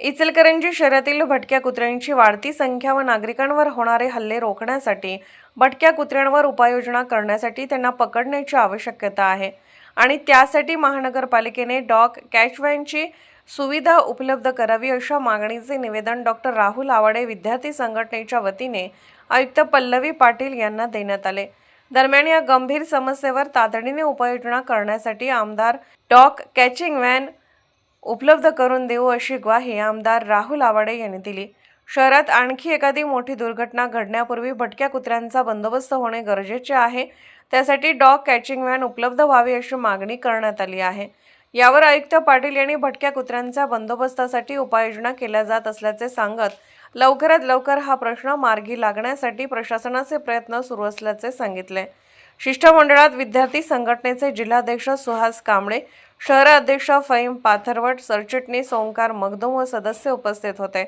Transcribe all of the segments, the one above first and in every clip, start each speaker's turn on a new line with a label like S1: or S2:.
S1: इचलकरंजी शहरातील भटक्या कुत्र्यांची वाढती संख्या व नागरिकांवर होणारे हल्ले रोखण्यासाठी भटक्या कुत्र्यांवर उपाययोजना करण्यासाठी त्यांना पकडण्याची आवश्यकता आहे. आणि त्यासाठी महानगरपालिकेने डॉग कॅचवॅनची सुविधा उपलब्ध करावी अशा मागणीचे निवेदन डॉक्टर राहुल आवाडे विद्यार्थी संघटनेच्या वतीने आयुक्त पल्लवी पाटील यांना देण्यात आले. दरम्यान या गंभीर समस्येवर तातडीने उपाययोजना करण्यासाठी आमदार डॉग कॅचिंग व्हॅन उपलब्ध करून देऊ अशी ग्वाही आमदार राहुल आवाडे यांनी दिली. शहरात आणखी एखादी मोठी दुर्घटना घडण्यापूर्वी भटक्या कुत्र्यांचा बंदोबस्त होणे गरजेचे आहे. त्यासाठी डॉग कॅचिंग व्हॅन उपलब्ध व्हावी अशी मागणी करण्यात आली आहे. यावर आयुक्त पाटील यांनी भटक्या कुत्र्यांच्या बंदोबस्तासाठी उपाययोजना केल्या जात असल्याचे सांगत लवकरात लवकर हा प्रश्न मार्गी लागण्यासाठी प्रशासनाचे प्रयत्न सुरू असल्याचे सांगितले. शिष्टमंडळात विद्यार्थी संघटनेचे जिल्हाध्यक्ष सुहास कांबळे शहराध्यक्ष फहीम पाथरवट सरचिटणीस ओंकार मगदुम व सदस्य उपस्थित होते.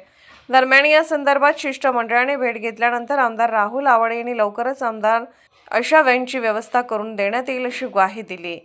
S1: दरम्यान या संदर्भात शिष्टमंडळाने भेट घेतल्यानंतर आमदार राहुल आवडे यांनी लवकरच आमदार अशा व्हॅनची व्यवस्था करून देण्यात येईल अशी ग्वाही दिली.